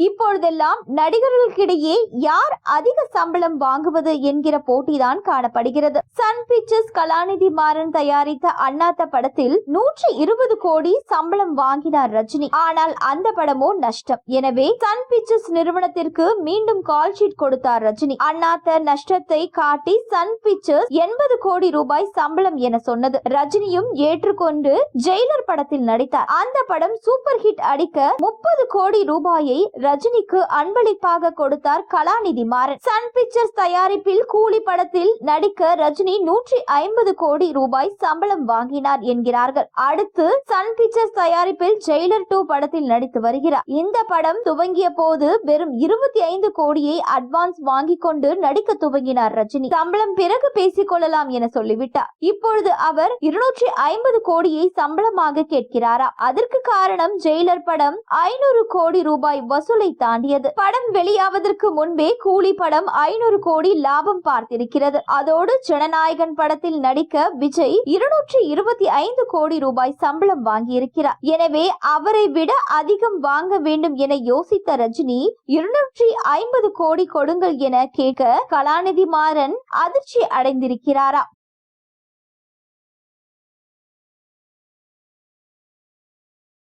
இப்பொழுதெல்லாம் நடிகர்களுக்கிடையே யார் அதிக சம்பளம் வாங்குவது என்கிற போட்டிதான் காணப்படுகிறது. சன் பிக்சர்ஸ் கலாநிதி மாறன் தயாரித்த அண்ணாத்த படத்தில் நூற்றி இருபது கோடி சம்பளம் வாங்கினார் ரஜினி. ஆனால் அந்த படமோ நஷ்டம். எனவே சன் பிக்சர்ஸ் நிறுவனத்திற்கு மீண்டும் கால் ஷீட் கொடுத்தார் ரஜினி. அண்ணாத்த நஷ்டத்தை காட்டி சன் பிக்சர்ஸ் எண்பது கோடி ரூபாய் சம்பளம் என சொன்னது. ரஜினியும் ஏற்றுக்கொண்டு ஜெயிலர் படத்தில் நடித்தார். அந்த படம் சூப்பர் ஹிட் அடிக்க முப்பது கோடி ரூபாயை ரஜினிக்கு அன்பளிப்பாக கொடுத்தார் கலாநிதி மாறன் சன் பிக்சர்ஸ் தயாரிப்பில் கூலி படத்தில் நடிக்க ரஜினி நூற்றி ஐம்பது கோடி ரூபாய் சம்பளம் வாங்கினார் என்கிறார்கள். அடுத்து சன் பிக்சர்ஸ் தயாரிப்பில் ஜெயிலர் டூ படத்தில் நடித்து வருகிறார். இந்த படம் துவங்கிய போது வெறும் இருபத்தி ஐந்து கோடியை அட்வான்ஸ் வாங்கிக் கொண்டு நடிக்க துவங்கினார் ரஜினி. சம்பளம் பிறகு பேசிக் கொள்ளலாம் என சொல்லிவிட்டார். இப்பொழுது அவர் இருநூற்றி ஐம்பது கோடியை சம்பளமாக கேட்கிறாரா? அதற்கு காரணம் ஜெயிலர் படம் ஐநூறு கோடி ரூபாய் வசூல் வசூலை தாண்டியது. படம் வெளியாவதற்கு முன்பே கூலி படம் ஐநூறு கோடி லாபம் பார்த்திருக்கிறது. அதோடு ஜனநாயகன் படத்தில் நடிக்க விஜய் இருநூற்றி இருபத்தி ஐந்து கோடி ரூபாய் சம்பளம் வாங்கியிருக்கிறார். எனவே அவரை விட அதிகம் வாங்க வேண்டும் என யோசித்த ரஜினி இருநூற்றி ஐம்பது கோடி கொடுங்கள் என கேட்க கலாநிதி மாறன் அதிர்ச்சி அடைந்திருக்கிறாரா?